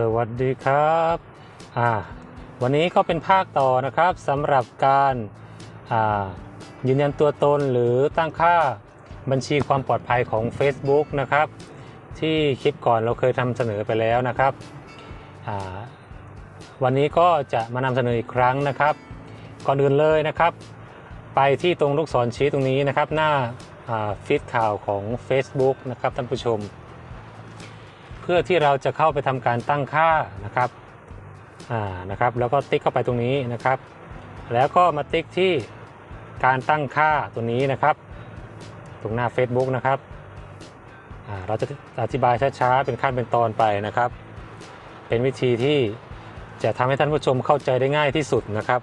สวัสดีครับอ่าวันนี้ก็เป็นภาคต่อนะครับสำหรับการยืนยันตัวตนหรือตั้งค่าบัญชีความปลอดภัยของ Facebook นะครับ ที่คลิปก่อนเราเคยทำเสนอไปแล้วนะครับ วันนี้ก็จะมานำเสนออีกครั้งนะครับ ก่อนอื่นเลยนะครับ ไปที่ตรงลูกศรชี้ตรงนี้นะครับ หน้าฟีดข่าวของ Facebook นะครับท่านผู้ชม เพื่อที่เราจะเข้าไปทำการตั้งค่านะครับอ่านะครับ แล้วก็ติ๊กเข้าไปตรงนี้นะครับ แล้วก็มาติ๊กที่การตั้งค่าตัวนี้นะครับ ตรงหน้า Facebook นะครับอ่าเราจะอธิบายช้าๆ เป็นขั้นเป็นตอนไปนะครับ เป็นวิธีที่จะทำให้ท่านผู้ชมเข้าใจได้ง่ายที่สุดนะครับ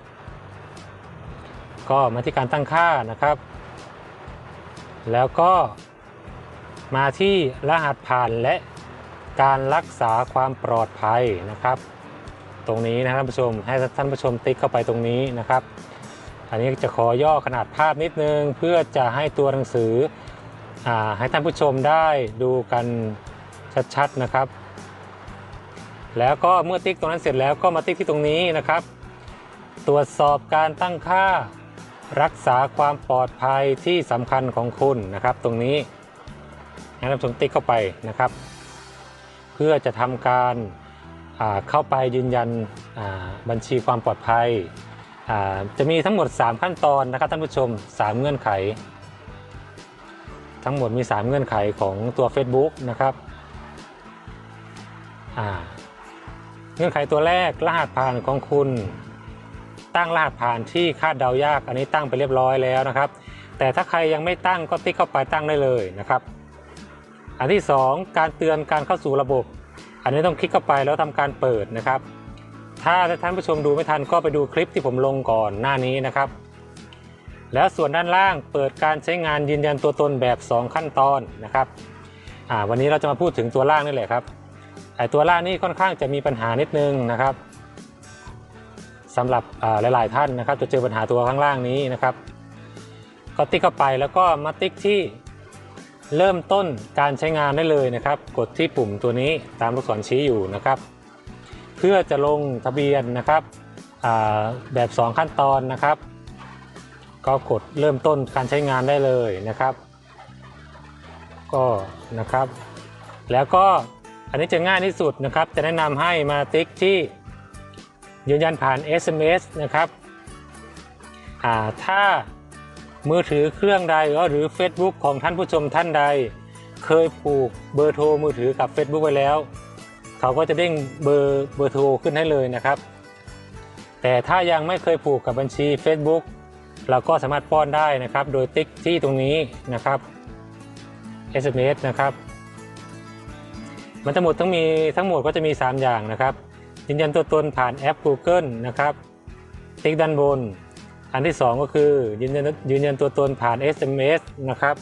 ก็มาที่การตั้งค่านะครับ แล้วก็มาที่รหัสผ่านและ การรักษาความปลอดภัยนะครับ ตรงนี้นะท่านผู้ชมให้ท่านผู้ชมติ๊กเข้าไปตรงนี้นะครับ อันนี้จะขอย่อขนาดภาพนิดนึง เพื่อจะให้ตัวหนังสืออให้ท่านผู้ชมได้ดูกันชัดๆนะครับ แล้วก็เมื่อติ๊กตรงนั้นเสร็จแล้วก็มาติ๊กที่ตรงนี้นะครับ ตรวจสอบการตั้งค่ารักษาความปลอดภัยที่สำคัญของคุณนะครับ ตรงนี้ให้ท่านผู้ชมติ๊กเข้าไปนะครับ พื่อจะทำการเข้าไปยืนยันบัญชีความปลอดภัย จะมีทั้งหมด 3 ขั้นตอนนะครับท่านผู้ชม 3 เงื่อนไข ทั้งหมดมี 3 เงื่อนไขของตัว Facebook นะครับเงื่อนไขตัวแรกรหัสผ่านของคุณ ตั้งรหัสผ่านที่คาดเดายาก อันนี้ตั้งไปเรียบร้อยแล้วนะครับ แต่ถ้าใครยังไม่ตั้งก็ติ๊กเข้าไปตั้งได้เลยนะครับ อันที่ 2 การเตือนการเข้าสู่ระบบ อันนี้ต้องคลิกเข้าไปแล้วทำการเปิดนะครับ ถ้าท่านผู้ชมดูไม่ทันก็ไปดูคลิปที่ผมลงก่อนหน้านี้นะครับ แล้วส่วนด้านล่างเปิดการใช้งานยืนยันตัวตนแบบ 2 ขั้นตอนนะครับวันนี้เราจะมาพูดถึงตัวล่างนี่แหละครับไอตัวล่างนี่ค่อนข้างจะมีปัญหานิดนึงนะครับสำหรับหลาย ๆ ท่านนะครับ จะเจอปัญหาตัวข้างล่างนี้นะครับ ก็ติ๊กเข้าไปแล้วก็มาติ๊กที่ เริ่มต้นการใช้งานได้เลยนะครับ กดที่ปุ่มตัวนี้ตามลูกศรชี้อยู่นะครับ เพื่อจะลงทะเบียนนะครับแบบ 2 ขั้นตอนนะครับ ก็กดเริ่มต้นการใช้งานได้เลยนะครับ ก็นะครับ แล้วก็อันนี้จะง่ายที่สุดนะครับ จะแนะนำให้มาติ๊กที่ยืนยันผ่าน SMS นะครับถ้า มือถือเครื่องใดหรือ Facebook ของท่านผู้ชมท่านใด เคยผูกเบอร์โทรมือถือกับ Facebook ไว้แล้ว เขาก็จะเด้งเบอร์เบอร์โทรขึ้นให้เลยนะครับ แต่ถ้ายังไม่เคยผูกกับบัญชี Facebook เราก็สามารถป้อนได้นะครับ โดยติ๊กที่ตรงนี้นะครับ SMS นะครับ มันทั้งหมดทั้งมีทั้งหมดก็จะมี 3 อย่างนะครับยืนยันตัวตนผ่านแอป Google นะครับ ติ๊กด้านบน อันที่ 2 ก็คือยืนยันยืนยันตัวตนผ่าน SMS นะครับ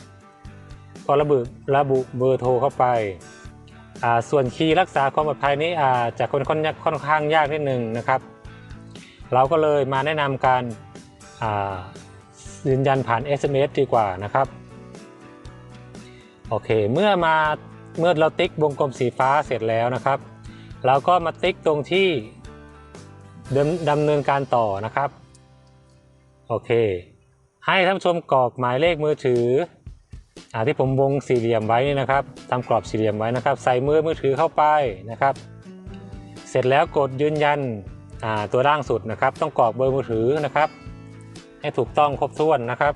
ก็ระบุระบุเบอร์โทรเข้าไปอ่าส่วนคีย์รักษาความปลอดภัยนี้อาจะค่อนค่อนค่อนข้างยากนิดหนึ่งนะครับ เราก็เลยมาแนะนำการอ่ายืนยันผ่าน SMS ดีกว่านะครับ โอเค เมื่อมาเมื่อเราติ๊กวงกลมสีฟ้าเสร็จแล้วนะครับ เราก็มาติ๊กตรงที่ดำดำเนินการต่อนะครับ โอเค ให้ท่านผู้ชมกรอกหมายเลขมือถืออาที่ผมวงสี่เหลี่ยมไว้นี่นะครับทำกรอบสี่เหลี่ยมไว้นะครับ ใส่มือมือถือเข้าไปนะครับ เสร็จแล้วกดยืนยันอ่าตัวล่างสุดนะครับ ต้องกรอกเบอร์มือถือนะครับ ให้ถูกต้องครบถ้วนนะครับ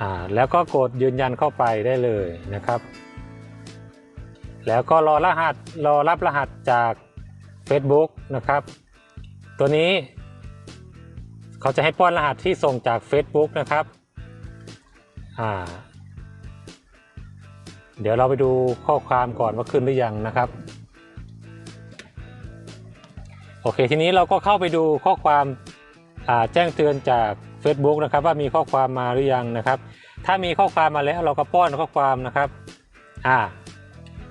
อ่าแล้วก็กดยืนยันเข้าไปได้เลยนะครับ แล้วก็รอรหัสรอรับรหัสจาก Facebook นะครับ ตัวนี้ เขาจะให้ป้อนรหัสที่ส่งจาก Facebook นะครับอ่าเดี๋ยวเราไปดูข้อความก่อนว่าขึ้นหรือยังนะครับ โอเคทีนี้เราก็เข้าไปดูข้อความแจ้งเตือนจาก Facebook นะครับว่ามีข้อความมาหรือยังนะครับ ถ้ามีข้อความมาแล้วเราก็ป้อนข้อความนะครับอ่า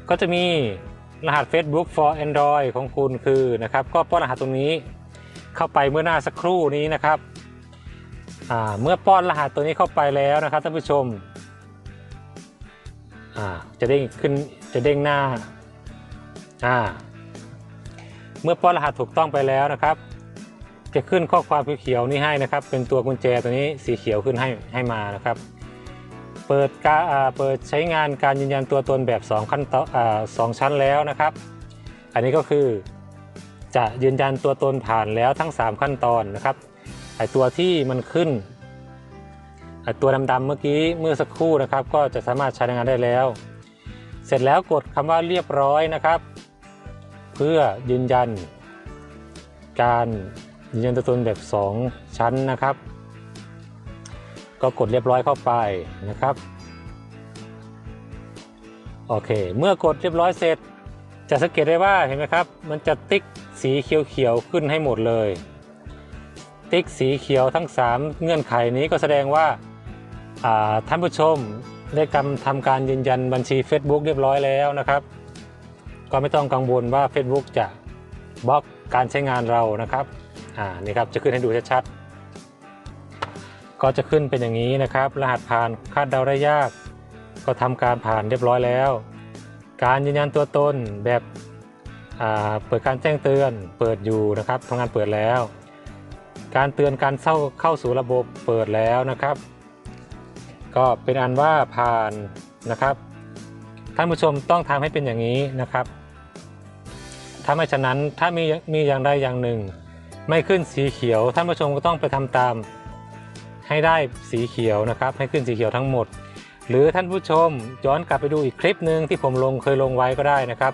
ก็จะมีรหัส Facebook for Android ของคุณคือนะครับ ก็ป้อนรหัสตรงนี้ เข้าไปเมื่อหน้าสักครู่นี้นะครับเมื่อป้อนรหัสตัวนี้เข้าไปแล้วนะครับท่านผู้ชมจะเด้งขึ้นจะเด้งหน้าเมื่อป้อนรหัสถูกต้องไปแล้วนะครับ จะขึ้นข้อความเขียวๆนี้ให้นะครับ เป็นตัวกุญแจตัวนี้สีเขียวขึ้นให้ให้มานะครับ เปิดการเปิดใช้งานการยืนยันตัวตนแบบ2ขั้นตอนสองชั้นแล้วนะครับ อันนี้ก็คือ จะยืนยันตัวตนผ่านแล้วทั้ง 3 ขั้นตอนนะครับไอตัวที่มันขึ้นไอตัวดำๆเมื่อกี้เมื่อสักครู่นะครับ ก็จะสามารถใช้งานได้แล้ว เสร็จแล้วกดคำว่าเรียบร้อยนะครับ เพื่อยืนยัน การยืนยันตัวตนแบบ 2 ชั้นนะครับ ก็กดเรียบร้อยเข้าไปนะครับโอเค เมื่อกดเรียบร้อยเสร็จ จะสังเกตได้ว่าเห็นไหมครับ มันจะติ๊ก สีเขียวๆขึ้นให้หมดเลย ติ๊กสีเขียวทั้ง 3 เงื่อนไขนี้ก็แสดงว่าาท่านผู้ชมได้กำทำการยืนยันบัญชี Facebook เรียบร้อยแล้วนะครับ ก็ไม่ต้องกังวลว่า Facebook จะบล็อกการใช้งานเรานะครับอ่านี่ครับจะขึ้นให้ดูชัดๆก็จะขึ้นเป็นอย่างนี้นะครับ รหัสผ่านคาดเดาได้ยาก ก็ทำการผ่านเรียบร้อยแล้ว การยืนยันตัวตนแบบ เปิดการแจ้งเตือนเปิดอยู่นะครับทำงานเปิดแล้ว การเตือนการเข้าเข้าสู่ระบบเปิดแล้วนะครับ ก็เป็นอันว่าผ่านนะครับ ท่านผู้ชมต้องทำให้เป็นอย่างนี้นะครับถ้าไม่ฉะนั้นถ้ามีมีอย่างใดอย่างหนึ่ง ไม่ขึ้นสีเขียวท่านผู้ชมก็ต้องไปทำตามให้ได้สีเขียวนะครับ ให้ขึ้นสีเขียวทั้งหมด หรือท่านผู้ชมย้อนกลับไปดูอีกคลิปหนึ่งที่ผมลงเคยลงไว้ก็ได้นะครับ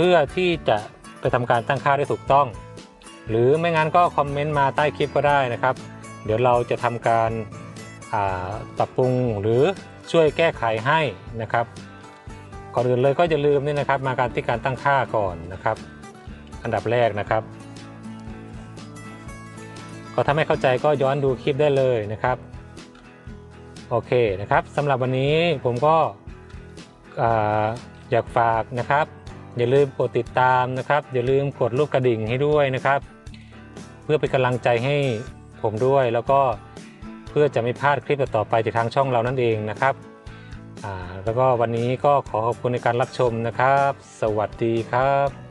พื่อที่จะไปทำการตั้งค่าได้ถูกต้อง หรือไม่งั้นก็คอมเมนต์มาใต้คลิปก็ได้นะครับ เดี๋ยวเราจะทำการปรับปรุงหรือช่วยแก้ไขให้นะครับ ก่อนอื่นเลยก็อย่าลืมนี่นะครับ มาการที่การตั้งค่าก่อนนะครับ อันดับแรกนะครับ ก็ถ้าไม่เข้าใจก็ย้อนดูคลิปได้เลยนะครับโอเคนะครับสำหรับวันนี้ผมก็อ่าอยากฝากนะครับ อย่าลืมกดติดตามนะครับ อย่าลืมกดรูปกระดิ่งให้ด้วยนะครับ เพื่อเป็นกำลังใจให้ผมด้วย แล้วก็เพื่อจะไม่พลาดคลิปต่อไปจากทางช่องเรานั่นเองนะครับแล้วก็วันนี้ก็ขอขอบคุณในการรับชมนะครับ สวัสดีครับ